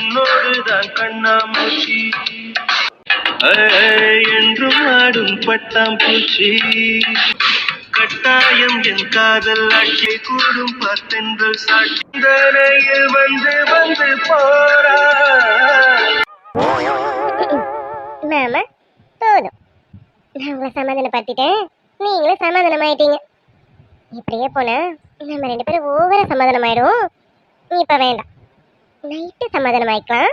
என்னோடுதான் கண்ணாமூச்சி. ஏய், என்றும் ஆடும் பட்டாம் பூச்சி கட்டாயம் என் காதல் ஆட்சி கூடும் பார்த்தென்றல் சாட்சிந்தனையில் வந்து வந்து போறா மாமா போதும் நான் உங்களை சமாதானப்படுத்திட்டேன். நீங்களும் சமாதானமாயிட்டீங்க. இப்படியே போனா நம்ம ரெண்டு பேரும் ஓவரா சமாதானம் ஆயிடுவோம் இப்ப வேண்டாம். நைட்டு சமாதானம் ஆயிக்கலாம்.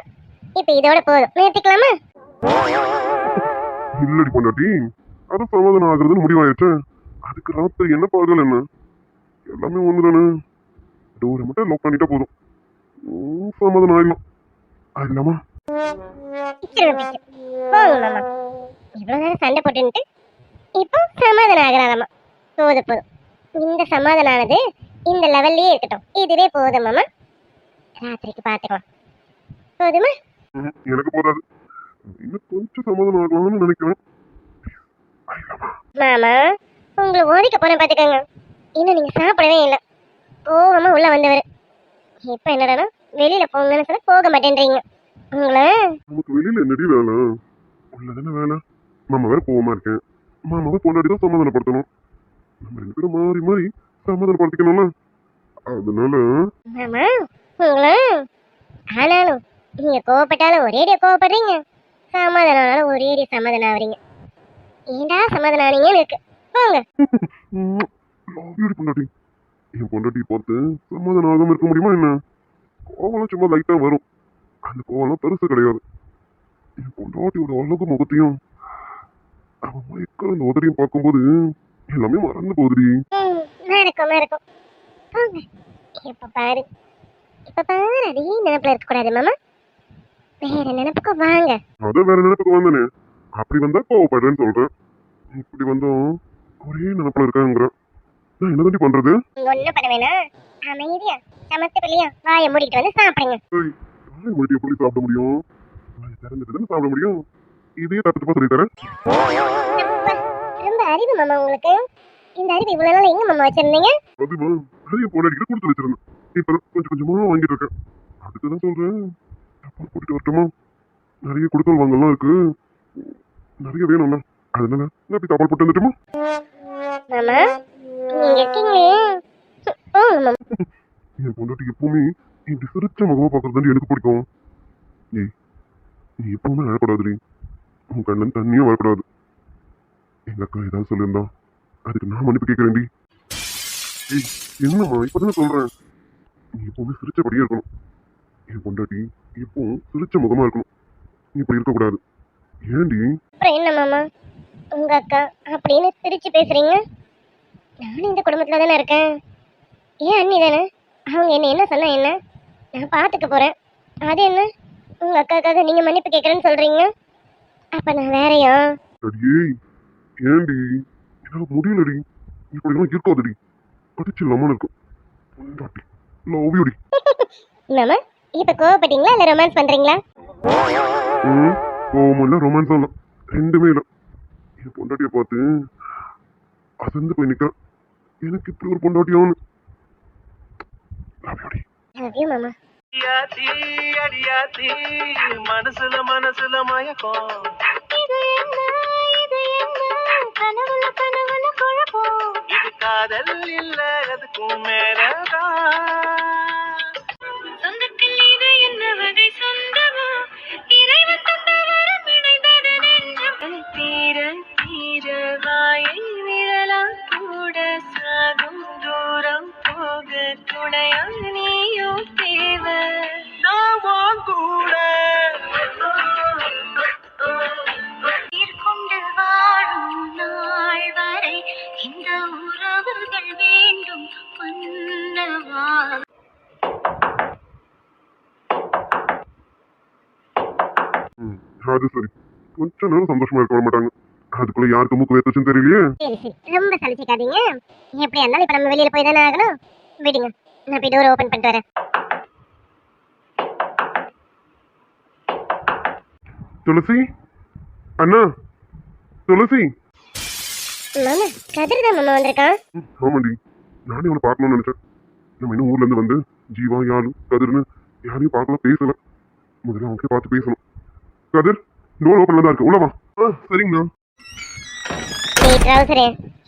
இப்ப இதோட போதும். நிறுத்திக்கலாமா? இல்லடி பொண்டாட்டி. அது சமாதானம் ஆகுறதுன்னு முடிவாயிடுச்சு. அதுக்கு ராத்திரி என்ன பாகல் என்ன? எல்லாமே ஒன்று தானே டோரை மட்டும் லாக் பண்ணிட்டா போதும். சமாதானம் ஆயிடலாம். ஆயிடலாமா? இவ்வளவு நேரம் சண்டை போட்டுன்ட்டு இப்போ சமாதானம் ஆகிறாராமா. போதும் போதும். இந்த சமாதானம் ஆனது இந்த லெவல்லயே இருக்கட்டும். இதுவே போதும் மாமா. ராத்திரிக்கு பார்த்துக்கலாம் போதுமா? எனக்கு போதாது. இன்னும் கொஞ்சம் சமாதானம் ஆகலாம்னு நினைக்கிறேன். மாமா உங்களை ஓதிக்க போறேன் பார்த்துக்கோங்க. இன்னும் நீங்க சாப்பிடவே இல்லை. போகாம உள்ள வந்தவர். இப்போ என்னடான்னா வெளியில போங்கன்னு சொல்ல போக மாட்டேன்றீங்க. உங்களை? நமக்கு வெளியில என்னடி வேலை? உள்ளதானே வேலை. மாமா வேற போகாம இருக்கேன் மாமாவை பொண்டாடி தான் சமாதானப்படுத்தணும். நம்ம ரெண்டு பேரும் மாறி மாறி சமாதானப்படுத்திக்கணும்ல. அதனால மாமா உங்களை ஆனாலும் நீங்க கோவப்பட்டாலும் ஒரேடியா கோவப்படுறீங்க. சமாதானம் ஆனாலும் ஒரேடியா சமாதானம் ஆகுறீங்க ஏண்டா சமாதானம் ஆனீங்கன்னு இருக்கு. போங்க. லாவியடி பொண்டாட்டி. என் பொண்டாட்டி பார்த்து சமாதானம் ஆகாம இருக்க முடியுமா என்ன? கோவம்லாம் சும்மா லைட்டா வரும். அந்த கோவம்லாம் பெருசு கிடையாது. என் பொண்டாட்டியோட அழகு முகத்தையும் அவன் மயக்கிற அந்த உதரையும் பார்க்கும்போது எல்லாமே மறந்து போகுதுடி. ம், மறக்கும் மறக்கும். போங்க. இப்ப பாரு. இப்ப பாரு அதே நினைப்புல இருக்க கூடாது மாமா. வேற நினைப்புக்கு வாங்க. அதான் வேற நினைப்புக்கு வந்தானே. அப்படி வந்தா கோவப்படுறேன்னு சொல்றேன். இப்படி வந்தோம் ஒரே நினைப்புல இருக்காங்கிற. நான் என்ன பண்றது? ஒண்ணும் பண்ண வேணாம். அமைதியா சமத்து பிள்ளையா வாயை மூடிட்டு வந்து சாப்பிடுங்க. ஏய், வாயை மூடிட்டு எப்படி சாப்பிட முடியும்? வாயை திறந்துட்டு தானே சாப்பிட முடியும். இதே தப்பு சொல்லி தரேன். ரொம்ப அறிவு மாமா உங்களுக்கு. இந்த அறிவு இவ்வளவு நாள் எங்க மாமா வச்சிருந்தீங்க? அதுமா அது என் பொண்டாட்டிக்கிட்ட கொடுத்து வச்சிருந்தேன். இப்ப கொஞ்சம் கொஞ்சமா வாங்கிட்டு இருக்கேன். அதுக்கு தான் சொல்றேன். தப்பா கூட்டிட்டு வரட்டுமா? நிறைய கொடுக்கல் வாங்கலாம் இருக்கு. நிறைய வேணும்ல. அதனால நான் இப்படி தபால் போட்டு வந்துட்டுமா? என் பொண்டாட்டி எப்பவுமே இப்படி சிரிச்ச முகமா பாக்குறது எனக்கு பிடிக்கும். ஏய் நீ எப்பவுமே அழக்கூடாதுடி உன் கண்ணன் தண்ணியும் வரக்கூடாது எங்க அக்கா ஏதாவது சொல்லியிருந்தா அதுக்கு நான் மன்னிப்பு கேட்கிறேன்டி. ஏய் என்னம்மா இப்பதானே சொல்றேன். நீ எப்பவுமே சிரிச்சபடியே இருக்கணும். என் பொண்டாட்டி எப்பவும் சிரிச்ச முகமா இருக்கணும். நீ இப்படி இருக்கக்கூடாது. ஏன்டி அப்புறம் என்ன மாமா? உங்க அக்கா அப்படின்னு சிரிச்சு பேசுறீங்க? நானும் இந்த குடும்பத்துல தானே இருக்கேன். ஏன் அண்ணி தானே? அவங்க என்ன என்ன சொன்னா என்ன? நான் பாத்துக்க போறேன். அது என்ன? உங்க அக்காக்காக நீங்க மன்னிப்பு கேட்கறேன்னு சொல்றீங்க? அப்ப நான் வேறையா? அடியே ஏன்டி என்னால முடியலடி. இப்படிலாம் இருக்காதுடி. அடிச்சிடலாமான்னு இருக்கும் பொண்டாட்டி. லவ் யூடி மாமா இப்ப கோவப்பட்டீங்களா இல்ல ரொமான்ஸ் பண்றீங்களா? ம் கோவமும் இல்லை ரொமான்ஸும் இல்லை. ரெண்டுமே இல்லை. என் பொண்டாட்டியை பார்த்து அசந்து போய் நிற்கிறேன் எனக்கு இப்படி ஒரு பொண்டாட்டியான்னு. லவ்யூடி லவ் யூ மாமா. அடியாத்தி அடியாத்தி மனசுல மனசுல மயக்கம். இது என்ன இது என்ன? கனவுல கனவுல குழப்பம். காதல் இல்ல அதுக்கும் மேலதான். துளசி? அண்ணா துளசி? மாமா கதிர் தான் மாமா வந்திருக்கான். ஆமாண்டி. நானே அவனை பார்க்கணும்னு நினைச்சேன். நம்ம இன்னும் ஊர்ல இருந்து வந்து ஜீவா யாழு கதிர்னு யாரையும் பார்க்கல பேசல. முதல்ல அவங்க பார்த்து பேசணும். கதிர் டோர் ஓப்பன்ல தான் இருக்கு. உள்ளவா ஆ சரிங்கண்ணா. டேய் ட்ரௌசரு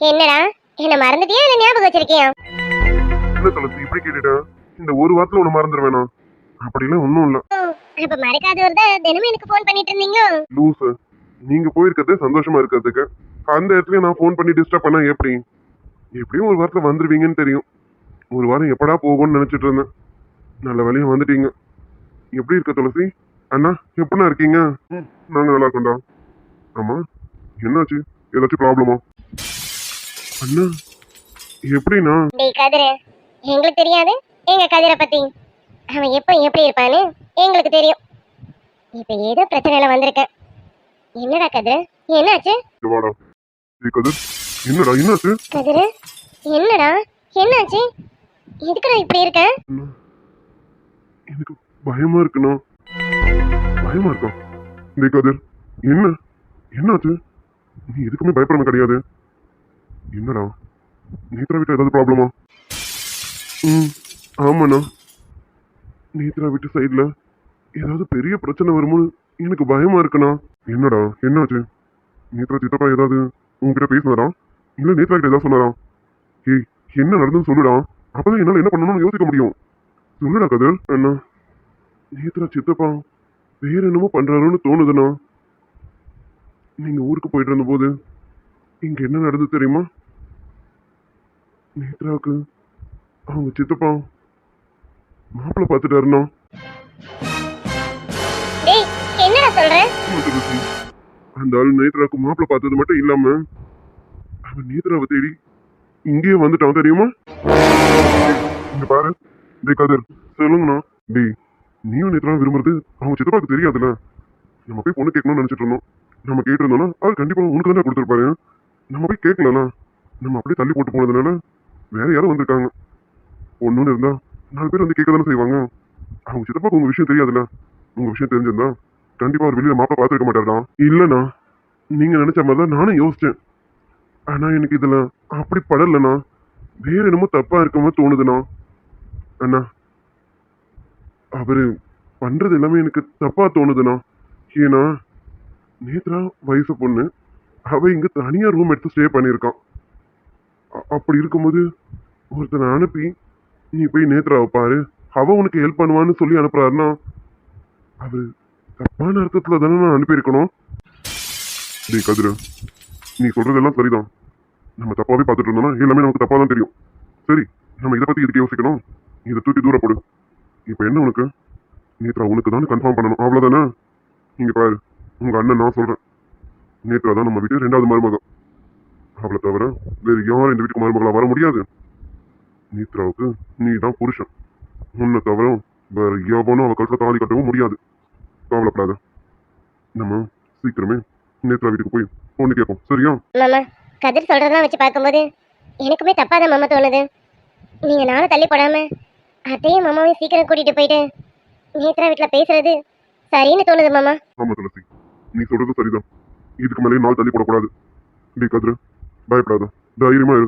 என்னடா? என்ன மறந்துட்டியா இல்ல ஞாபகம் வச்சிருக்கியா? என்ன தளர்த்து இப்படி கேட்டுட்டேன் இந்த ஒரு வாரத்துல உன்னை மறந்துடுவேனா அப்படிலாம் ஒன்றும் இல்லை. ஓ, அப்ப மறக்காத ஒரு தினமும் எனக்கு ஃபோன் பண்ணிட்டு இருந்தீங்க லூசு. நீங்க போயிருக்கிறது சந்தோஷமா இருக்கிறதுக்கு. அந்த இடத்துல நான் ஃபோன் பண்ணி டிஸ்டர்ப் பண்ணா எப்படி? எப்படியும் ஒரு வாரத்துல வந்துருவீங்கன்னு தெரியும். ஒரு வாரம் எப்படா போகும்னு நினைச்சிட்டு இருந்தேன். நல்ல வேலையா வந்துட்டீங்க. எப்படி இருக்க துளசி? அண்ணா எப்படிண்ணா இருக்கீங்க? ம், நாங்க நல்லா இருக்கோம்டா. ஆமா என்னாச்சு? ஏதாச்சும் ப்ராப்ளமா அண்ணா எப்படிண்ணா? டேய் கதிரு எங்களுக்கு தெரியாது. எங்க கதிரை பத்தி? அவன் எப்போ எப்படி இருப்பான்னு? எங்களுக்கு தெரியும். இப்ப ஏதோ பிரச்சனையில வந்திருக்கேன் என்னடா கதிரு? என்னாச்சு? வாடா. ஏய் கதிர் என்னடா என்னாச்சு? கதிரு என்னடா? என்னாச்சு? எதுக்குடா இப்படி இருக்க? அண்ணா, எனக்கு பயமா இருக்குண்ணா. பயமா இருக்கா? டேய் கதிர் என்ன? என்னாச்சு? நீ எதுக்குமே பயப்படாம கிடையாது. என்னடா? நேத்ரா வீட்டு ஏதாவது ப்ராப்ளமா ம் ஆமாண்ணா. நேத்ரா வீட்டு சைடில் ஏதாவது பெரிய பிரச்சனை வருமோ எனக்கு பயமா இருக்குண்ணா. என்னடா என்னாச்சு? நேத்ரா சித்தப்பா ஏதாவது உங்ககிட்ட பேசினாரா? இல்லை நேத்ரா கிட்ட ஏதாவது சொன்னாரா? ஏய் என்ன நடந்துன்னு சொல்லுடா. அப்பதான் என்னால் என்ன பண்ணணும்னு யோசிக்க முடியும். சொல்லுடா கதிர். அண்ணா நேத்ரா சித்தப்பா வேற என்னமோ பண்றாருன்னு தோணுதுண்ணா. நீங்க ஊருக்கு போயிட்டு இருந்தபோது இங்க என்ன நடந்தது தெரியுமா? நேத்ராவுக்கு அவங்க சித்தப்பா மாப்பிள்ளை பார்த்துட்டாருண்ணா. அந்த ஆள் நேத்ராவுக்கு மாப்பிள்ள பார்த்தது மட்டும் இல்லாம அவன் நேத்ராவை தேடி இங்கேயே வந்துட்டான் தெரியுமா? இங்க பாரு. டே கதிர் சொல்லுங்கண்ணா. டேய் நீயும் நேத்ரா விரும்புறது அவங்க சித்தப்பாவுக்கு தெரியாதுல்ல. நம்ம போய் பொண்ணு கேட்கணும்னு நினைச்சிட்டு இருந்தோம். நம்ம கேட்டிருந்தோம்னா அது கண்டிப்பா உனக்கு தான் கொடுத்துருப்பாரு. நம்ம போய் கேட்கலண்ணா. நம்ம அப்படியே தள்ளி போட்டு போனதுனால வேற யாரும் வந்திருக்காங்க. ஒன்றுன்னு இருந்தா நாலு பேர் வந்து கேட்க தானே செய்வாங்க. அவங்க சித்தப்பாக்கு உங்க விஷயம் தெரியாதுல்ல. உங்க விஷயம் தெரிஞ்சிருந்தா கண்டிப்பா அவர் வெளியில மாப்பிள்ள பார்த்துருக்க மாட்டாரா இல்லண்ணா நீங்க நினைச்ச மாதிரி தான் நானும் யோசிச்சேன். ஆனா எனக்கு இதுல அப்படி படலண்ணா. வேற என்னமோ தப்பா இருக்கமோ தோணுதுண்ணா. அண்ணா அவரு பண்றது எல்லாமே எனக்கு தப்பா தோணுதுண்ணா. ஏன்னா நேத்ரா வயசு பொண்ணு அவ இங்க தனியா ரூம் எடுத்து ஸ்டே பண்ணியிருக்கான் அப்படி இருக்கும்போது ஒருத்தனை அனுப்பி நீ போய் நேத்ராவை பாரு. அவ உனக்கு ஹெல்ப் பண்ணுவான்னு சொல்லி அனுப்புறாருன்னா அவர் தப்பான அர்த்தத்தில் தானே நான் அனுப்பியிருக்கணும்? டேய் கதிர நீ சொல்கிறதெல்லாம் சரிதான். நம்ம தப்பாகவே பார்த்துட்டு இருந்தோம்னா எல்லாமே நமக்கு தப்பாக தான் தெரியும். சரி நம்ம இதை பற்றி இதுக்கு யோசிக்கணும்? இதை தூக்கி தூரப்படு இப்போ என்ன உனக்கு? நேத்ரா உனக்கு தான் கன்ஃபார்ம் பண்ணணும். அவ்வளோதானே நீங்கள் பாரு உங்கள் அண்ணன் நான் சொல்கிறேன் நேத்ரா தான் நம்ம வீட்டு ரெண்டாவது மருமகம். அவளை தவிர வேறு யாரும் இந்த வீட்டுக்கு மருமகளாக வர முடியாது. நேத்ராவுக்கு நீ தான் புருஷன். உன்னை தவிர வேறு எவனும் அவள் கழுத்துல தாலி கட்டவும் முடியாது. கவலைப்படாத. நம்ம சீக்கிரமே நேத்ரா வீட்டுக்கு போய் பொண்ணு கேட்போம். சரியா? மாமா கதிர் சொல்றதெல்லாம் வச்சு பார்க்கும்போது எனக்குமே தப்பா தான் மாமா தோணுது. நீங்க நானும் தள்ளி போடாம அத்தையும் மாமாவையும் சீக்கிரம் கூட்டிட்டு போயிட்டு நேத்ரா வீட்டுல பேசுறது சரின்னு தோணுது மாமா. ஆமா துளசி. நீ சொல்றது சரிதான். இதுக்கு மேலே நாள் தள்ளி போடக்கூடாது. டே கதிர பயப்படாத. தைரியமா இரு.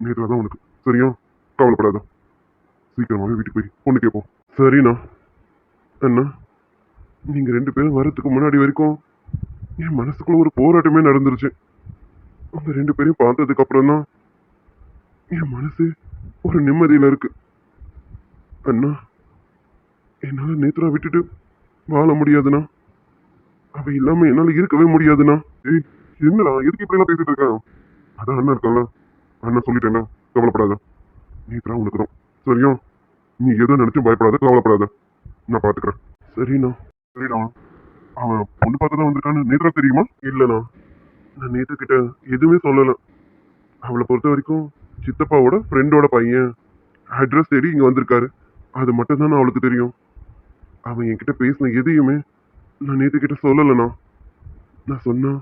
நேத்ரா தான் உனக்கு. சரியா? கவலைப்படாத. சீக்கிரமாவே வீட்டுக்கு போய் பொண்ணு கேட்போம். சரிண்ணா. அண்ணா நீங்க ரெண்டு பேரும் வரத்துக்கு முன்னாடி வரைக்கும் என் மனசுக்குள்ள ஒரு போராட்டமே நடந்துருச்சு. அந்த ரெண்டு பேரையும் பார்த்ததுக்கு அப்புறம் தான் என் மனசு ஒரு நிம்மதியில இருக்கு. அண்ணா என்னால் நேத்ரா விட்டுட்டு வாழ முடியாதுண்ணா. அவ இல்லாம என்னால இருக்கவே முடியாதுண்ணா. ஏய் என்னடா எதுக்கு இப்படி எல்லாம் பேசிட்டு இருக்கான் அதான் அண்ணா இருக்கான்ல. அண்ணன் சொல்லிட்டேன்னா கவலைப்படாத. நேத்ரா உனக்கு தான் சரியா? நீ எதோ நினைச்சும் பயப்படாத கவலைப்படாத. நான் பாத்துக்கிறேன். சரிண்ணா. சரிடா அவன் பொண்ணு பார்த்து தான் வந்திருக்கான்னு நேத்ரா தெரியுமா? இல்லைண்ணா. நான் நேத்து கிட்ட எதுவுமே சொல்லலை. அவளை பொறுத்த வரைக்கும் சித்தப்பாவோட ஃப்ரெண்டோட பையன். அட்ரஸ் தேடி இங்கே வந்திருக்காரு. அது மட்டும்தான் அவளுக்கு தெரியும். அவன் என்கிட்ட பேசின எதையுமே நான் நேத்து கிட்ட சொல்லலைண்ணா. நான் சொன்னா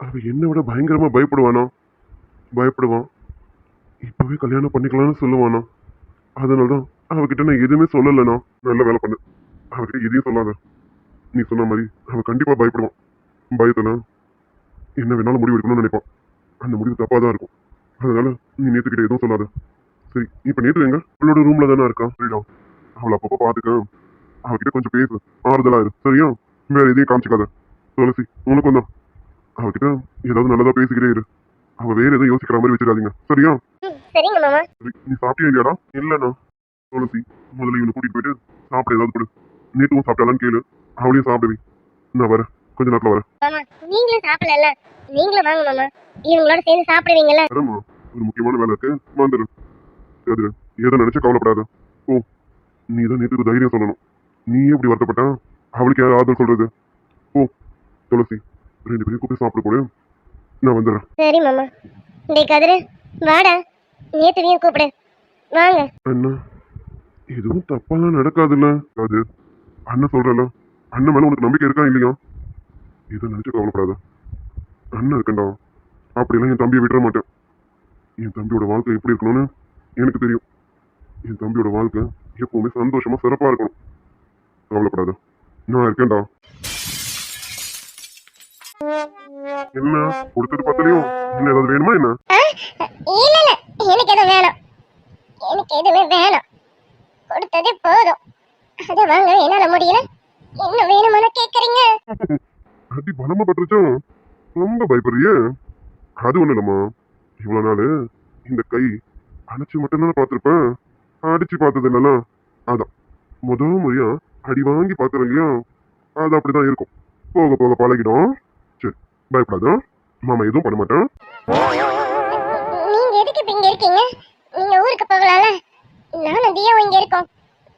அவன் என்னை விட பயங்கரமாக பயப்படுவானா? பயப்படுவான். இப்போவே கல்யாணம் பண்ணிக்கலாம்னு சொல்லுவானா? அதனால தான் அவகிட்ட நான் எதுவுமே சொல்லலைண்ணா. நல்ல வேலை பண்ணு. அவகிட்ட எதையும் சொல்லாத. நீ சொன்ன மாதிரி அவன் கண்டிப்பா பயப்படுவான். பயத்துல என்ன வேணாலும் முடிவு எடுக்கணும்னு நினைப்பான். அந்த முடிவு தப்பா தான் இருக்கும். அதனால நீ நேத்துக்கிட்ட எதுவும் சொல்லாத. சரி இப்ப நேத்து எங்க? அவளோட ரூம்ல தானே இருக்கான் சரிடா. அவளை அப்பப்போ பாத்துக்க அவகிட்ட கொஞ்சம் பேசு. ஆறுதலா இரு. சரியா? வேற எதையும் காமிச்சுக்காத. துளசி உனக்கும் தான். அவகிட்ட ஏதாவது நல்லதா பேசிக்கிட்டே இரு. அவ வேற எதுவும் யோசிக்கிற மாதிரி வச்சிடாதீங்க. சரியா? நீ சாப்பிட்டியா இல்லையாடா? இல்லண்ணா. துளசி முதல்ல இவனை கூட்டிட்டு போயிட்டு சாப்பிட ஏதாவது கொடு. நேத்துவும் சாப்பிட்டாலான்னு கேளு. அவளையும் சாப்பிடுவி நான் வரேன் கொஞ்ச நேரத்துல வரேன் மாமா நீங்களும் சாப்பிடல நீங்களும் வாங்க மாமா. இவங்களோட சேர்ந்து சாப்பிடுவீங்கல்ல. வரேம்மா. ஒரு முக்கியமான வேலை இருக்கு. வந்துடு அது எதை நினைச்சு கவலைப்படாத. ஓ நீ தான் நேற்றுக்கு தைரியம் சொல்லணும். நீயே இப்படி வருத்தப்பட்டா? அவளுக்கு யார் ஆறுதல் சொல்றது? ஓ துளசி ரெண்டு பேரும் கூப்பிட்டு சாப்பிட போடு நான் வந்துடுறேன். சரி மாமா. டேய் கதிரு வாடா. நேத்துவையும் கூப்பிடு. வாங்க. அண்ணா எதுவும் தப்பாலாம் நடக்காதுல்ல. அது அண்ணன் சொல்றல அண்ணன் மேலே உனக்கு நம்பிக்கை இருக்கா இல்லையா? இதை நினச்சி கவலைப்படாத. அண்ணன் இருக்கண்டா. அப்படிலாம் என் தம்பியை விட்டுற மாட்டேன். என் தம்பியோட வாழ்க்கை எப்படி இருக்கணும்னு எனக்கு தெரியும். என் தம்பியோட வாழ்க்கை எப்பவுமே சந்தோஷமாக சிறப்பாக இருக்கணும். கவலைப்படாத. நான் இருக்கேன்டா. என்ன? கொடுத்தது பத்தலையும் என்ன ஏதாவது வேணுமா என்ன? இல்ல இல்ல. எனக்கு எதுவும் வேணும். எனக்கு எதுவுமே வேணும். கொடுத்ததே போதும். அதை வாங்க என்னால முடியல. இன்னும் வேணுமான கேக்குறீங்க? அடி பலமா பட்டுருச்சோ? ரொம்ப பயப்படுறியே. அது ஒண்ணு இல்லம்மா. இவ்வளவு நாள் இந்த கை அணைச்சு மட்டும்தானே பார்த்திருப்பேன். அடிச்சு பார்த்தது இல்லைல்ல அதான். முத முறையா அடி வாங்கி பார்க்கறேன் இல்லையா? அது அப்படிதான் இருக்கும். போக போக பழகிடும். சரி பயப்படாத. மாமா எதுவும் பண்ண மாட்டேன். நீங்க எதுக்கு இப்ப இங்க இருக்கீங்க? நீங்க ஊருக்கு போகலாம்ல. நானும் தியாவும் இங்க இருக்கோம்.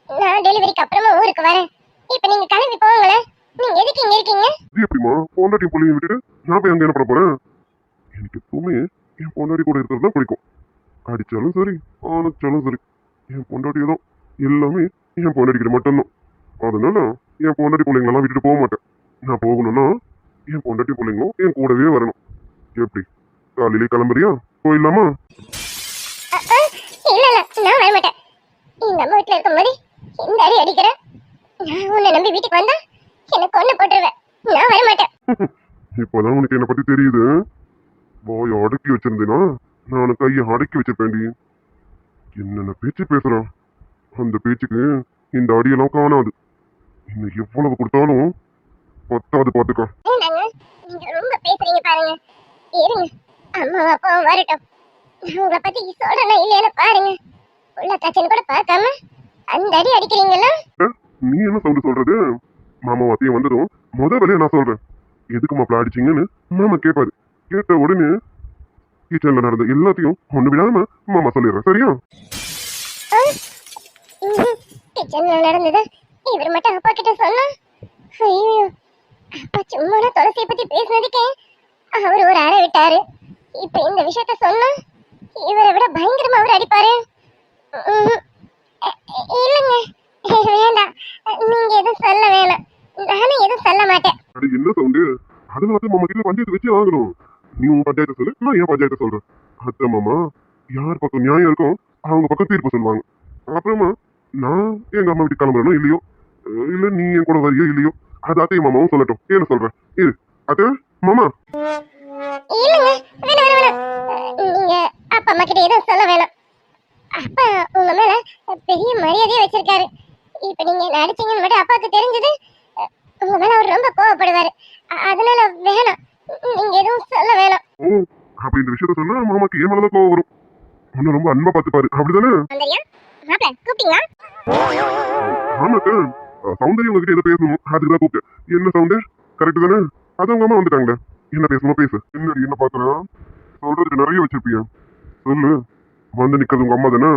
நான் டெலிவரிக்கு அப்புறமா ஊருக்கு வரேன். இப்ப நீங்க கிளம்பி போங்களேன். நீங்க எதுக்கு இங்க இருக்கீங்க? இது எப்படிமா பொண்டாட்டி பிள்ளையும் விட்டுட்டு நான் போய் அங்க என்ன பண்ண போறேன்? எனக்கு எப்பவுமே என் பொண்டாட்டி கூட இருக்கிறது தான் பிடிக்கும். அடிச்சாலும் சரி ஆனச்சாலும் சரி. என் பொண்டாட்டி தான் எல்லாமே என் பொண்டாட்டிக்கிட்ட மட்டும்தான். அதனால என் பொண்டாட்டி பிள்ளைங்களெல்லாம் விட்டுட்டு போக மாட்டேன். நான் போகணும்னா என் பொண்டாட்டி பிள்ளைங்களும் என் கூடவே வரணும். எப்படி? காலையிலே கிளம்புறியா? போயிடலாமா? இல்ல இல்ல நான் வர மாட்டேன் இந்த அம்மா வீட்டுல இருக்கும்போது இந்த அடி அடிக்கிறேன் நான் உன்னை நம்பி வீட்டுக்கு வந்தா எனக்கு கொண்டு போட்டுருவேன் நான் வர மாட்டேன் இப்போதான் உனக்கு என்னை பத்தி தெரியுது. வாய் அடக்கி வச்சிருந்தேனா? நான் கையை அடக்கி வச்சிருப்பேன்டி. என்னென்ன பேச்சு பேசுறான் அந்த பேச்சுக்கு இந்த அடியெல்லாம் காணாது. இன்னும் எவ்வளவு கொடுத்தாலும் பத்தாது பாத்துக்கோ. வேண்டாங்க நீங்க ரொம்ப பேசுறீங்க பாருங்க. இருங்க. அம்மாவும் அப்பாவும் வரட்டும். உங்களை பத்தி சொல்றேன்னா இல்லையான்னு பாருங்க. உள்ள தச்சன் கூட பார்க்காம அந்த அடி அடிக்கிறீங்களா நீ என்ன சவுண்டு சொல்றது? மாமா அத்தையும் வந்ததும் முத வேலையை நான் சொல்றேன். எதுக்கு மாப்பிள்ள அடிச்சீங்கன்னு மாமா கேட்பாரு கேட்ட உடனே கிச்சன்ல நடந்த எல்லாத்தையும் ஒண்ணு விடாம மாமா சொல்லிடுறேன் சரியா? கிச்சன்ல நடந்தது இவர் மட்டும் அப்பா கிட்ட சொன்னா ஐயோ அப்பா சும்மா துளசியை பத்தி பேசினதுக்கே அவர் ஒரு அறை விட்டாரு. இப்ப இந்த விஷயத்த சொன்னா இவரை விட பயங்கரமா அவர் அடிப்பாரு. இல்லைங்க. வேண்டாம். நீங்க எதுவும் சொல்ல வேணாம். நானும் எதுவும் சொல்ல மாட்டேன். அது என்ன சவுண்டு? அதுல வந்து மாமா கிட்ட பஞ்சாயத்து வச்சு ஆகணும் நீ உன் பஞ்சாயத்தை சொல்லு நான் என் பஞ்சாயத்தை சொல்றேன். அத்தை மாமா யார் பக்கம் நியாயம் இருக்கும் அவங்க பக்கம் தீர்ப்பு சொல்லுவாங்க. அப்புறமா நான் எங்க அம்மா வீட்டுக்கு கிளம்புறேனோ இல்லையோ? இல்ல நீ என் கூட வரியோ இல்லையோ? அது அத்தையும் மாமாவும் சொல்லட்டும். ஏன்னு சொல்றேன். இரு. அத்தை மாமா. இல்லைங்க. வேணாம் வேணாம் நீங்க அப்பா அம்மா கிட்ட எதுவும் சொல்ல வேணாம். அப்பா உங்க மேல பெரிய மரியாதையை வச்சிருக்காரு. இப்ப நீங்க என்ன அடிச்சீங்கன்னு மட்டும் அப்பாவுக்கு தெரிஞ்சது உங்க மேல அவர் ரொம்ப கோவப்படுவாரு. அதனால வேணாம். நீங்க எதுவும் சொல்ல வேணாம். ஓ அப்ப இந்த விஷயத்த சொன்னா மாமாக்கு ஏன் மேலதான் கோவம் வரும். ஒன்னும் ரொம்ப அன்பா பாத்துப்பாரு அப்படிதானே? வந்தரியா மாப்பிள கூப்பிட்டீங்களா? ஆமாக்கா. அஹ் சௌந்தர்யா உங்ககிட்ட எதை பேசணும்? அதுக்கு தான் கூப்பிட்டேன். என்ன சவுண்டு கரெக்ட் தானே? அது உங்க அம்மா வந்துட்டாங்களே. என்ன பேசணுமோ பேசு. என்ன என்ன பாக்குறேன் சொல்றதுக்கு நிறைய வச்சிருப்பியா. சொல்லு. வந்து நிக்கிறது உங்க அம்மா தானே?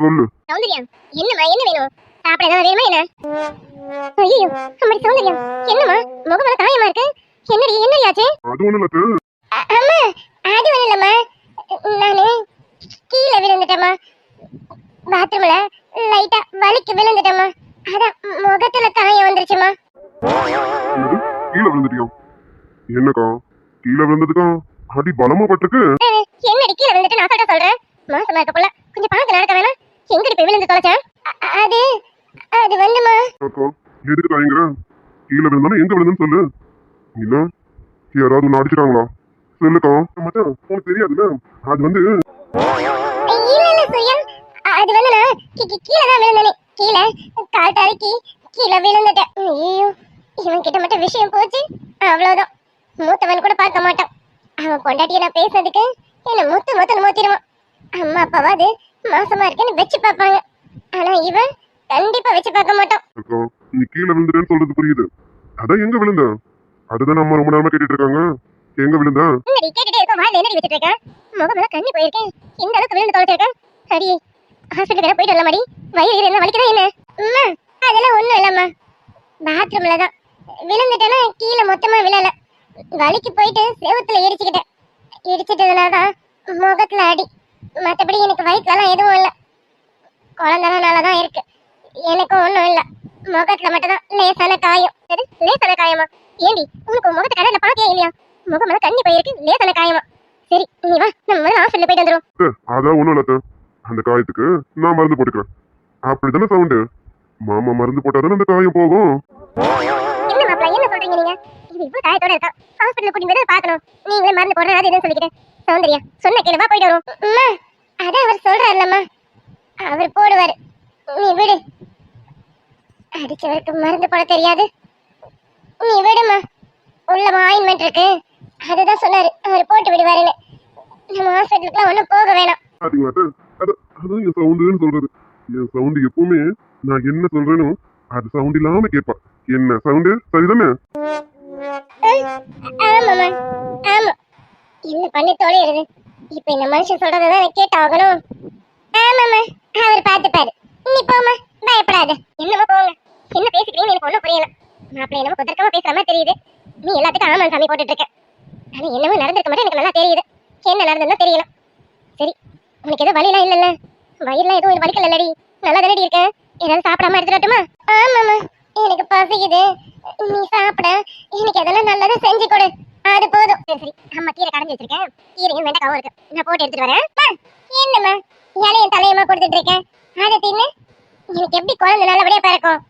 சொல்லு. சௌந்தர்யா என்னம்மா என்ன வேணும்? சாப்பிட ஏதாவது வேணுமா என்ன? ஐயோ அம்மாடி சௌந்தர்யா என்னம்மா? முகமெல்லாம் காயமா இருக்கு. என்னடி என்னடி ஆச்சு? அது ஒண்ணு இல்ல அம்மா அது ஒண்ணும் இல்லம்மா. நானு கீழே விழுந்துட்டேம்மா. பாத்ரூம்ல லைட்டா வலிக்கு விழுந்துட்டேம்மா. அதான் முகத்துல காயம் வந்துருச்சுமா கீழே விழுந்துட்டியா? என்னக்கா? கீழே விழுந்ததுக்கா? அடி பலமா பட்டிருக்கு. என்னடி கீழே விழுந்துட்டு நான் சொல்ற சொல்றேன். மாசமா இருக்க போல. கொஞ்சம் பார்த்து நடக்க வேணாம். எங்கடி போய் விழுந்து தொலைச்சேன்? அது அது வந்துமா? அக்கா எதுக்கு தயங்குற? கீழே விழுந்தானே எங்க விழுந்துன்னு சொல்லு. இல்ல யாராவது ஒண்ணு அடிச்சிட்டாங்களா? சொல்லுக்கா. மச்சான் உனக்கு தெரியாதுல்ல? அது வந்து இல்ல இல்ல அது வந்து நான் கீழே தான் விழுந்தனே. கீழே கால் தரைக்கு கீழே விழுந்துட்டேன். ஐயோ இவன் கிட்ட மட்டும் விஷயம் போச்சு. அவ்வளவுதான். மூத்தவன் கூட பார்க்க மாட்டான். அவன் பொண்டாட்டிய நான் பேசுனதுக்கு என்ன மூத்து மூத்தன் மூத்திடுவான். அம்மா அப்பாவாது மாசமா இருக்கேன்னு வச்சு பார்ப்பாங்க. ஆனா இவன் கண்டிப்பா வச்சு பார்க்க மாட்டான் அக்கா நீ கீழே விழுந்துட்டேன்னு சொல்றது புரியுது. அதான் எங்க விழுந்த? அதுதான் அம்மா ரொம்ப நேரமா கேட்டுட்டு இருக்காங்க. எங்க விழுந்தா? என்னடி கேட்டுட்டே இருக்க? வாயில என்னடி வச்சிட்டு இருக்க? முகமெல்லாம் கண்ணி போயிருக்கேன். இந்த அளவுக்கு விழுந்து தொலைச்சிருக்கேன் அடி ஹாஸ்பிட்டல் வேற போயிட்டு வரலாமாடி. வயிறு என்ன வலிக்குதா என்ன? அம்மா அதெல்லாம் ஒண்ணும் இல்லம்மா. பாத்ரூம்ல தான். விழுந்துட்டேன்னா கீழே மொத்தமா விழல. வலிக்கு போயிட்டு செவுத்துல இடிச்சுக்கிட்டேன் இடிச்சிட்டதுனால தான் முகத்துல அடி. மற்றபடி எனக்கு வயிற்றுலலாம் எதுவும் இல்லை. குழந்தைனால தான் இருக்கு. எனக்கும் ஒன்றும் இல்லை. முகத்துல மட்டும் தான் லேசான காயம். எது லேசான காயமா? ஏண்டி உனக்கு உன் முகத்தை கடல்ல பார்க்கவே இல்லையா? முகமெல்லாம் தண்ணி போயிருக்கு லேசான காயமா? சரி நீ வா நம்ம முதல்ல ஹாஸ்பிட்டல் போயிட்டு அத்தை, அதான் ஒண்ணும் இல்ல. அந்த காயத்துக்கு நான் மருந்து போட்டுக்கிறேன். அப்படிதானே சவுண்டு மாமா மருந்து போட்டாதானே அந்த காயம் போகும்? என்ன மாப்பிள என்ன சொல்றீங்க நீங்க? இது இவ்வளவு காயத்தோட இருக்கா? ஹாஸ்பிட்டல் கூட்டி போய் பார்க்கணும். நீங்களே மருந்து போடுற அது எதுன்னு சொல்லிக்கிட்டேன் சௌந்தர்யா சொன்ன கேளுவா போயிட்டு அம்மா அதான் அவர் சொல்றாருல்லம்மா அவர் போடுவாரு. நீ விடு. அடிச்சவருக்கு மருந்து போட தெரியாது. நீ விடுமா உள்ள ஆயின்மெண்ட் இருக்கு. அதுதான் சொன்னாரு. அவர் போட்டு விடுவாருன்னு. நம்ம ஹாஸ்பிட்டலுக்குலாம் ஒன்றும் போக வேணாம். அதான் என் சவுண்டுன்னு சொல்றது. என் சவுண்டு எப்பவுமே நான் என்ன சொல்றேனோ அது சவுண்ட் இல்லாம கேட்பா என்ன சவுண்டு சரிதானே? ஆமா. என்ன பண்ணி தொலைகிறது இப்ப இந்த மனுஷன் சொல்றதான் கேட்டாகணும். ஆமாமா அவர் பாத்துப்பாரு நீ போமா பயப்படாத. என்னமா போங்க. என்ன பேசிக்கிறீங்கன்னு எனக்கு ஒன்றும் புரியல. மாப்பிள்ளை என்னமோ குதர்க்கமா பேசுற மாதிரி தெரியுது. நீ எல்லாத்துக்கும் ஆமாம் சாமி போட்டுட்டு இருக்க ஆனா என்னமோ நடந்திருக்க மட்டும் எனக்கு நல்லா தெரியுது. என்ன நடந்ததுன்னு தெரியல. சரி உனக்கு எதுவும் வழியெல்லாம் இல்லைல்ல? வயிறுலாம் எதுவும் வலிக்கல இல்லடி நல்லா தானடி இருக்கேன் ஏதாவது சாப்பிடாம எடுத்துடட்டுமா? ஆமாம்மா. எனக்கு பசிக்குது. நீ சாப்பிட. எனக்கு எதெல்லாம் நல்லதா செஞ்சு கொடு. அது போதும். சரி சரி. அம்மா கீரை கடைஞ்சி வச்சிருக்கேன். கீரையும் வெண்டைக்காவும் இருக்கு. நான் போட்டு எடுத்துட்டு வரேன். என்னம்மா? இலையும் தலையுமா கொடுத்துட்டு இருக்கேன் அதை தின்னு. எனக்கு எப்படி குழந்தை நல்லபடியா பிறக்கும்?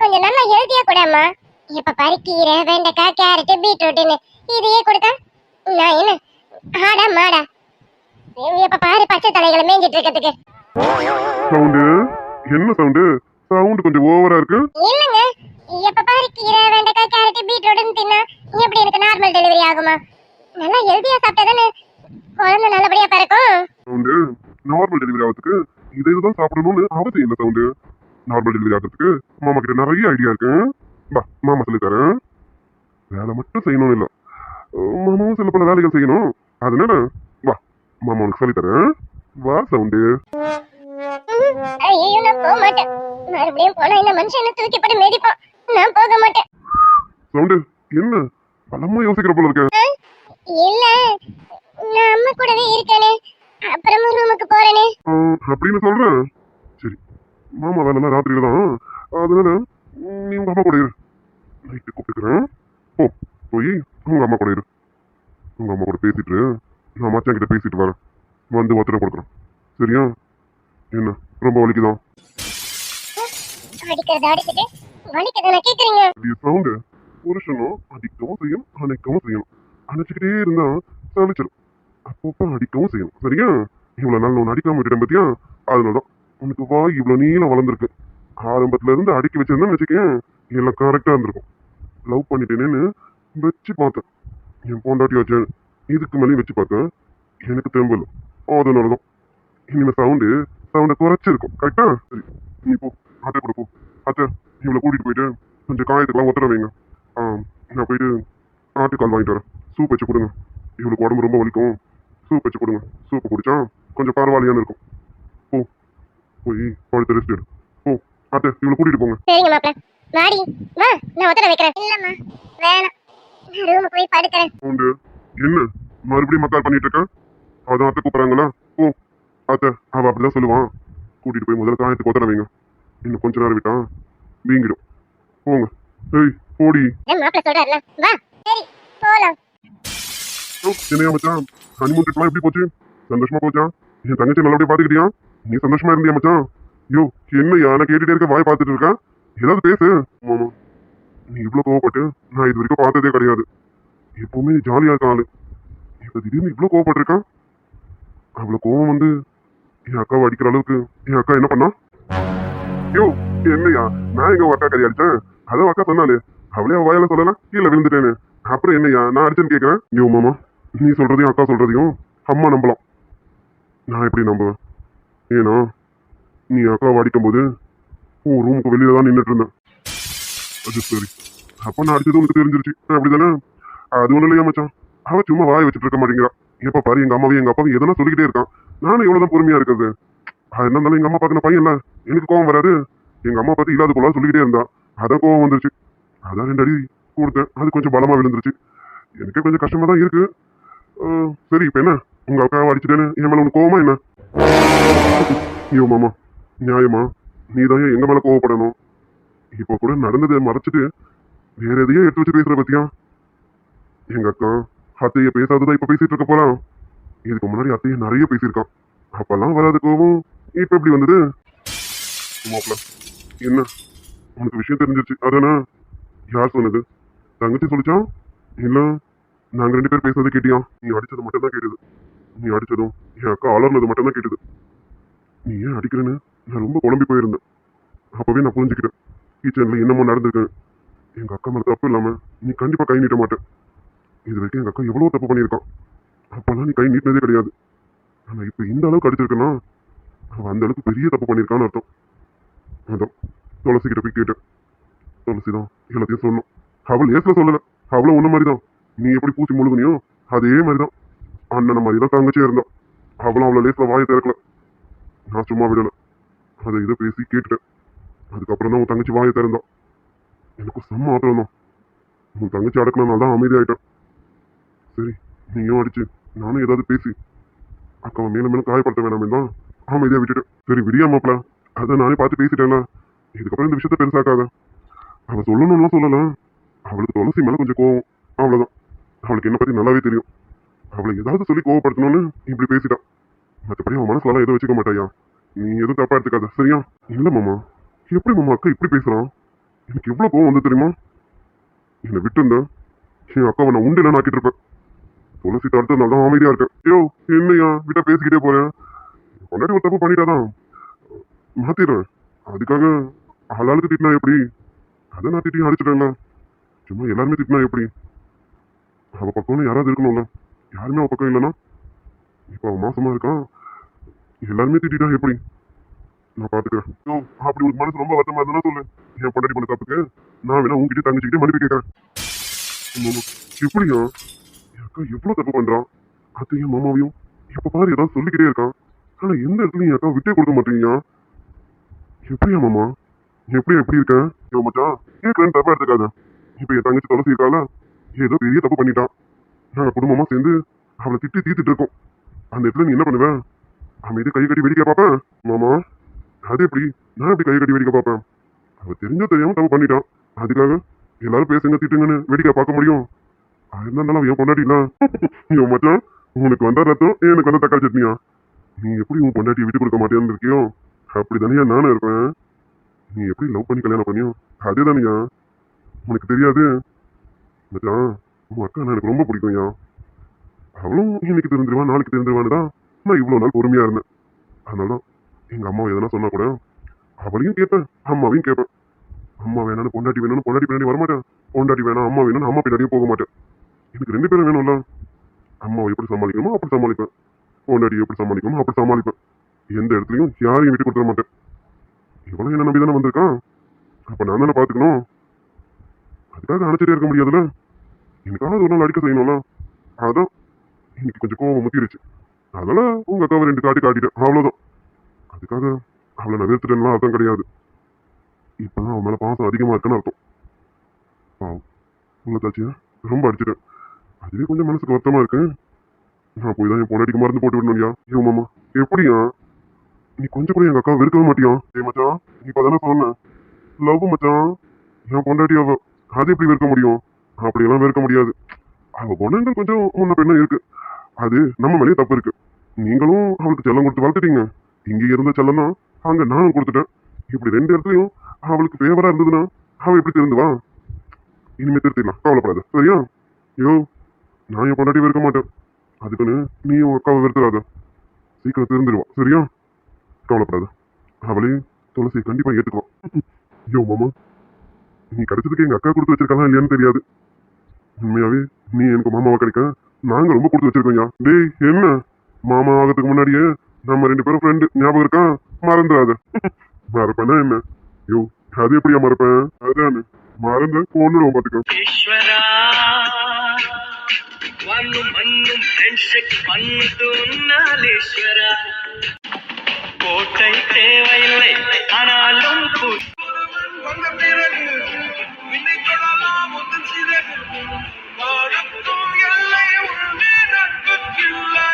கொஞ்சம் நல்லா ஹெல்த்தியா கூட அம்மா இப்ப பாரு கீரை வெண்டைக்காய் கேரட் பீட்ரூட்னு இதையே கொடுத்தா நான் என்ன? ஆடா மாடா. இப்ப பாரு பச்சை தலைகளை மேய்ஞ்சிட்டு இருக்கிறதுக்கு. சவுண்டு என்ன சவுண்டு சவுண்ட் கொஞ்சம் ஓவரா இருக்கு. இல்லங்க எப்ப பாரு கீரை வெண்டைக்காய் கேரட் பீட்ரூட்னு தின்னா எப்படி எனக்கு நார்மல் டெலிவரி ஆகுமா? நல்லா ஹெல்தியா சாப்பிட்டா தானே குழந்தை நல்லபடியா பிறக்கும். சவுண்டு? நார்மல் டெலிவரி ஆகிறதுக்கு இதை இதுதான் சாப்பிடணும்னு அவசியம் இல்லை சவுண்டு. நார்மல் டெலிவரி ஆகிறதுக்கு மாமா கிட்ட நிறைய ஐடியா இருக்கு. பா மாமா சொல்லி தரேன். வேலை மட்டும் செய்யணும் இல்லை. மாமாவும் சில பல வேலைகள் செய்யணும். அதனால வா மாமா உனக்கு சொல்லி தரேன். வா சவுண்டு. ஐயோ நான் போக மாட்டேன் மறுபடியும் போனா இந்த மனுஷன் என்ன தூக்கி போட்டு மிதிப்பான். நான் போக மாட்டேன். சவுண்டு என்ன? பலமா யோசிக்கிற போல இருக்க. இல்ல. நான் அம்மா கூடவே இருக்கேனே. அப்புறமா ரூமுக்கு போறேனே. அப்படின்னு சொல்றேன் சரி மாமா வேலைலாம் ராத்திரியில தான். அதனால நீ உங்க அம்மா கூட இரு. நைட்டு கூப்பிட்டுக்கிறேன். போ போய் உங்க அம்மா கூட இரு. உங்க அம்மா கூட பேசிட்டு நான் மச்சான் கிட்ட பேசிட்டு வரேன். வந்து ஒத்தனை கொடுக்குறேன். சரியா? என்ன ரொம்ப வலிக்குதான் அடிக்கிறத அடிச்சிட்டு? வலிக்குதுன்னு கேக்குறீங்க. சவுண்டு புருஷனும் அடிக்கவும் செய்யும் அணைக்கவும் செய்யும். அணைச்சிக்கிட்டே இருந்தா சமைச்சிடும் அப்பப்போ அடிக்கவும் செய்யும். சரியா? இவ்வளவு நாள் நான் அடிக்காம விட்டுட்டேன் பத்தியா? அதனாலதான் உனக்கு வாய் இவ்வளவு நீளம் வளர்ந்துருக்கு. ஆரம்பத்துல இருந்து அடிக்க வச்சிருந்தேன்னு வச்சுக்கேன் எல்லாம் கரெக்டா இருந்திருக்கும். லவ் பண்ணிட்டேனேன்னு வச்சு பார்த்தேன். என் பொண்டாட்டி வச்சேன் இதுக்கு மேலேயும் வச்சு பார்த்தேன். எனக்கு தெம்பல. அதனால தான் இனிமேல் சவுண்டு சவுண்டை குறைச்சிருக்கும். கரெக்டா சரி நீ போ. அத்தை கூட போ. அத்தை. இவளை கூட்டிட்டு போயிட்டு கொஞ்சம் காயத்துக்கெல்லாம் ஒத்தட வைங்க. நான் போயிட்டு ஆட்டுக்கால் வாங்கிட்டு வரேன். சூப் வச்சு கொடுங்க. இவளுக்கு உடம்பு ரொம்ப வலிக்கும். சூப் வச்சு கொடுங்க. சூப்பு குடிச்சா கொஞ்சம் பரவாயில்லையான்னு இருக்கும். போ. போய் படுத்து ரெஸ்ட் எடு. போ. அத்தை இவளை கூட்டிட்டு போங்க. சரிங்க மாப்பிள. வாடி. வா நான் ஒத்தட வைக்கிறேன். இல்லம்மா வேணாம். ரூமுக்கு போய் படுக்கிறேன். உண்டு. என்ன? மறுபடியும் மக்கால் பண்ணிட்டு இருக்க? அதான் அத்தை கூப்பிட்றாங்களா? போ. அத்தை அவ அப்படிதான் சொல்லுவான். கூட்டிட்டு போய் முதல்ல காயத்துக்கு ஒத்தட வைங்க. இன்னும் கொஞ்ச நேரம் விட்டா வீங்கிடும் போங்க. ஏய் போடி. என் மாப்பிள சொல்றாருல. வா. சரி போலாம். ஓ, என்னையா மச்சான்? ஹனிமூன் ட்ரிப்லாம் எப்படி போச்சு? சந்தோஷமா போச்சா? என் தங்கச்சி நல்லபடியா பாத்துக்கிட்டியா? நீ சந்தோஷமா இருந்தியா மச்சான்? யோ என்னையா? நான் கேட்டுட்டே இருக்க வாய் பார்த்துட்டு இருக்கேன். ஏதாவது பேசு. மாமா நீ இவ்வளவு கோவப்பட்டு நான் இது வரைக்கும் பார்த்ததே கிடையாது. எப்பவுமே நீ ஜாலியா இருக்க ஆளு. இப்ப திடீர்னு இவ்வளவு கோவப்பட்டிருக்கான். அவ்வளவு கோவம் வந்து என் அக்காவை அடிக்கிற அளவுக்கு என் அக்கா என்ன பண்ணா? யோ என்னையா? நான் எங்க உங்க அக்கா கறி அடிச்சேன்? அதான் அக்கா சொன்னாலே. அவளே அவ வாயால சொல்லலாம் கீழே விழுந்துட்டேன்னு. அப்புறம் என்னையா? நான் அடிச்சேன்னு கேட்கறேன் ஐயோ மாமா. நீ சொல்றதையும் அக்கா சொல்றதையும் அம்மா நம்பலாம். நான் எப்படி நம்புவேன்? ஏன்னா நீ அக்காவை அடிக்கும்போது உன் ரூமுக்கு வெளியில தான் நின்றுட்டு இருந்தேன். அது சரி. அப்போ நான் அடிச்சது உனக்கு தெரிஞ்சிருச்சு. அப்படிதானே? அது ஒன்றும் இல்லையா மச்சான்? அவ சும்மா வாய் வச்சுட்டு இருக்க மாட்டேங்கிறா. எப்போ பாரு எங்க அம்மாவையும் எங்க அப்பாவையும் எதனா சொல்லிக்கிட்டே இருக்கான். நானும் எவ்வளவுதான் பொறுமையா இருக்கிறது. அது என்ன இருந்தாலும் எங்கள் அம்மா பார்க்கணும் பையன் இல்லை எனக்கு கோவம் வராது. எங்க அம்மா பார்த்து இல்லாத போல சொல்லிக்கிட்டே இருந்தா. அதான் கோவம் வந்துருச்சு. அதான் ரெண்டு அடி கொடுத்தேன். அது கொஞ்சம் பலமா விழுந்துருச்சு. எனக்கே கொஞ்சம் கஷ்டமா தான் இருக்கு சரி இப்போ என்ன? உங்க அக்காவை அடிச்சுட்டேன்னு என் மேல உனக்கு கோவமா என்ன? ஐயோ மாமா. நியாயமா? நீ தான் எங்க மேல கோவப்படணும்? இப்போ கூட நடந்ததை மறைச்சிட்டு வேற எதையோ எடுத்து வச்சு பேசுற பத்தியா? எங்க அக்கா அத்தைய தான் இப்ப பேசிட்டு இருக்க போறான் இதுக்கு முன்னாடி அத்தையை நிறைய பேசியிருக்கான் அப்பெல்லாம் வராது கோவம். இப்ப எப்படி வந்தது? மாப்பிள்ள என்ன? உனக்கு விஷயம் தெரிஞ்சிருச்சு. அதானே? யார் சொன்னது? தங்கச்சி சொல்லிச்சான் இல்லை. நாங்கள் ரெண்டு பேரும் பேசுறது கேட்டியா? நீ அடித்தது மட்டும் தான் கேட்டது. நீ அடித்ததும் என் அக்கா அலர்னது மட்டும் தான் கேட்டது. நீ ஏன் அடிக்கிறேன்னு? நான் ரொம்ப குழம்பி போயிருந்தேன். அப்போவே நான் புரிஞ்சுக்கிட்டேன். கிச்சனில் என்னமோ நடந்திருக்கேன் எங்கள் அக்கா மேலே தப்பு இல்லாமல் நீ கண்டிப்பாக கை நீட்ட மாட்டேன். இது வரைக்கும் எங்கள் அக்கா எவ்வளோ தப்பு பண்ணியிருக்கான் அப்போல்லாம் நீ கை நீட்டினதே கிடையாது. ஆனால் இப்போ இந்த அளவுக்கு அடிச்சிருக்கேன்னா அவன் அந்த அளவுக்கு பெரிய தப்பு பண்ணியிருக்கான்னு அர்த்தம். அதான் துளசி கிட்ட போய் கேட்டேன். துளசி தான் எல்லாத்தையும் சொல்லணும் அவள் ஏசுல சொல்லல. அவளும் ஒன்று மாதிரி தான் நீ எப்படி பூசி முழுகுனியோ அதே மாதிரி தான் அண்ணனை மாதிரி தான் தங்கச்சியா இருந்தான் அவளும் அவளை லேசில் வாயை திறக்கல. நான் சும்மா விடலை. அதை இதை பேசி கேட்டுட்டேன். அதுக்கப்புறம் தான் உன் தங்கச்சி வாயை திறந்தான் எனக்கு செம்ம ஆத்திரம் தான் உன் தங்கச்சி அடக்கணும்னால தான் அமைதியாயிட்டேன். சரி நீயும் அடிச்சு நானும் ஏதாவது பேசி அக்காவை மேலும் மேலும் காயப்படுத்த வேணாமே தான் அமைதியாக விட்டுட்டேன். சரி விடியா அதை நானே பார்த்து பேசிட்டேன்னா இதுக்கப்புறம் இந்த விஷயத்த பெருசாக்காத. அவள் சொல்லணும்லாம் சொல்லலாம் அவளுக்கு துளசி மேலே கொஞ்சம் கோவம். அவ்வளோதான் அவளுக்கு என்ன பற்றி நல்லாவே தெரியும். அவளை ஏதாவது சொல்லி கோவப்படுத்தணும்னு இப்படி பேசிட்டான் மற்றபடி அவன் மனசுலாம் எதுவும் வச்சுக்க மாட்டாயா? நீ எதுவும் தப்பாக எடுத்துக்காத. சரியா? இல்லை மாமா. எப்படி மாமா அக்கா இப்படி பேசுகிறான் எனக்கு எவ்வளோ கோவம் வந்து தெரியுமா? என்னை விட்டுருந்தேன் என் அக்காவை நான் உண்டில ஆக்கிட்டு இருப்பேன் துளசி தடுத்ததுனால நல்லா அமைதியாக இருக்கேன். ஐயோ என்னையா? விட்டா பேசிக்கிட்டே போகிறேன் கொண்டாடி ஒரு தப்பு பண்ணிட்டாதான். மாத்திடுறேன். அதுக்காக ஆளாளுக்கு திட்டினா எப்படி? அதை நான் திட்டியும் அடிச்சிட்டேன்ல. சும்மா எல்லாருமே திட்டினா எப்படி? அவள் பக்கம்னு யாராவது இருக்கணும்ல. யாருமே அவள் பக்கம் இல்லைன்னா? இப்போ அவன் மாசமாக இருக்கான் எல்லாருமே திட்டிட்டா எப்படி? நான் பார்த்துக்கிறேன் ஐயோ, அப்படி உனக்கு மனசு ரொம்ப வருத்தமாக இருந்தா சொல்லு. என் பொண்டாட்டி பண்ண தப்புக்கு நான் வேணா உங்ககிட்ட தங்கச்சிக்கிட்டே மன்னிப்பு கேட்குறேன் எப்படியா? என் அக்கா எவ்வளோ தப்பு பண்ணுறான் அத்தையும் மாமாவையும் எப்போ பாரு ஏதாவது சொல்லிக்கிட்டே இருக்கான் ஆனால் எந்த இடத்துலையும் என் அக்கா விட்டே கொடுக்க மாட்டீங்க எப்படியா மாமா? எப்படி எப்படி இருக்க? ஐயோ மச்சான் கேட்கறேன்னு தப்பா எடுத்துக்காத. இப்போ என் தங்கச்சி துளசி இருக்கால ஏதோ பெரிய தப்பு பண்ணிட்டான். நாங்கள் குடும்பமா சேர்ந்து அவளை திட்டி தீர்த்துட்டு இருக்கோம். அந்த இடத்துல நீ என்ன பண்ணுவேன் அமைதி கை கட்டி வேடிக்கை பார்ப்பேன் மாமா அது எப்படி? நான் எப்படி கை கட்டி வேடிக்கை பார்ப்பேன்? அவள் தெரிஞ்சோ தெரியாம தப்பு பண்ணிட்டான். அதுக்காக எல்லாரும் பேசுங்க திட்டுங்கன்னு வேடிக்கை பார்க்க முடியும். அது இருந்தாலும் அவன் என் பொண்டாட்டில மச்சான் உனக்கு வந்த ரத்தம் எனக்கு வந்த தக்காளி சட்னியா? நீ எப்படி உன் பொண்டாட்டியை விட்டு கொடுக்க மாட்டேன்னு இருக்கியோ? அப்படி அப்படிதானே நானும் இருப்பேன். நீ எப்படி லவ் பண்ணி கல்யாணம் பண்ணியும் அதே தானியா உனக்கு தெரியாது? மச்சான் உன் அக்கா எனக்கு ரொம்ப பிடிக்கும்யா. அவளும் இன்னைக்கு தெரிஞ்சிருவா நாளைக்கு தெரிஞ்சிருவான்னு தான் நான் இவ்வளோ நாள் பொறுமையா இருந்தேன். அதனால தான் எங்க அம்மா எதனா சொன்னா கூட அவளையும் கேட்பேன் அம்மாவையும் கேட்பேன். அம்மா வேணான்னு பொண்டாட்டி வேணும்னு பொண்டாட்டி பின்னாடி வரமாட்டேன். பொண்டாட்டி வேணாம் அம்மா வேணும்னு அம்மா பின்னாடியே போக மாட்டேன். எனக்கு ரெண்டு பேரும் வேணும்ல. அம்மாவை எப்படி சமாளிக்கணுமோ அப்படி சமாளிப்பேன். பொண்டாட்டி எப்படி சமாளிக்கணுமோ அப்படி சமாளிப்பேன். எந்த இடத்துலையும் யாரையும் விட்டு கொடுத்துட மாட்டேன். இவனும் என்ன நம்பி தானே வந்திருக்கான்? அப்போ நான் தானே பார்த்துக்கணும்? அதுக்காக அணைச்சிட்டே இருக்க முடியாதுல்ல? எனக்காவது ஒரு நாள் அடிக்க செய்யணும்ல? அதான். இன்னைக்கு கொஞ்சம் கோவம் முத்திருச்சு. அதனால உங்கள் அக்காவை ரெண்டு காட்டி காட்டிட்டேன். அவ்வளோதான் அதுக்காக அவளை நான் வெறுத்துட்டேன்லாம் அர்த்தம் கிடையாது. இப்பதான் அவன் மேலே பாசம் அதிகமாக இருக்குன்னு அர்த்தம். பாவம். உங்களை தாச்சியா? ரொம்ப அடிச்சிட்டேன். அதுவே கொஞ்சம் மனசுக்கு வருத்தமாக இருக்கு. நான் போய் தான் என் பொண்டாட்டிக்கு மருந்து போட்டு விடணும்யா. ஐயோ மாமா? எப்படியா? நீ கொஞ்சம் கூட எங்க அக்கா வெறுக்கவே மாட்டியா? ஏ மச்சான் நீ இப்பதானே சொன்னேன் லவ் மச்சான் என் பொண்டாட்டி அவ. அது எப்படி வெறுக்க முடியும்? அப்படியெல்லாம் வெறுக்க முடியாது. அவ குணங்கள் கொஞ்சம் முன்ன பின்ன இருக்கு. அது நம்ம மேலேயே தப்பு இருக்கு. நீங்களும் அவளுக்கு செல்லம் கொடுத்து வளர்த்துட்டீங்க. இங்க இருந்த செல்லம் தான் அங்க நானும் கொடுத்துட்டேன். இப்படி ரெண்டு இடத்துலையும் அவளுக்கு ஃபேவரா இருந்ததுன்னா அவ எப்படி திருந்துவா? இனிமே திருத்திடலாம். கவலைப்படாத. சரியா? ஐயோ நான் என் பொண்டாட்டி வெறுக்க மாட்டேன். அதுக்குன்னு நீ உன் அக்காவை வெறுத்துடாத சீக்கிரம் திருந்துருவா சரியா? கவலைப்படாத. அவளே துளசி கண்டிப்பா ஏத்துக்குவான் ஐயோ மாமா. நீ கிடைச்சதுக்கு எங்க அக்கா கொடுத்து வச்சிருக்கலாம் இல்லையான்னு தெரியாது. உண்மையாவே நீ எனக்கு மாமாவா கிடைக்க நாங்க ரொம்ப கொடுத்து வச்சிருக்கோம்யா டேய் என்ன? மாமா ஆகிறதுக்கு முன்னாடியே நம்ம ரெண்டு பேரும் ஃப்ரெண்டு ஞாபகம் இருக்கா? மறந்துடாத. மறப்பேனா என்ன? ஐயோ அது எப்படியா மறப்பேன்? அதுதான் மறந்து போன்னுடுவோம் பாத்துக்கோ. ஈஸ்வரா மண்ணும் ஹேண்ட்ஷேக் உன்னாலேஸ்வரா கோட்டை தேவையில்லை. ஆனாலும் வந்த பிறகு விண்ணை தொடலாம் முதல் சிறகு வானத்தும் எல்லை உண்டு நட்புக்கில்லை.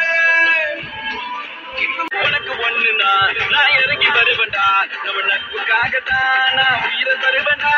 இன்னும் உனக்கு ஒண்ணுனா நான் இறங்கி வருவேன்டா. நம்ம நட்புக்காக தான் நான் உயிரை தருவேன்டா.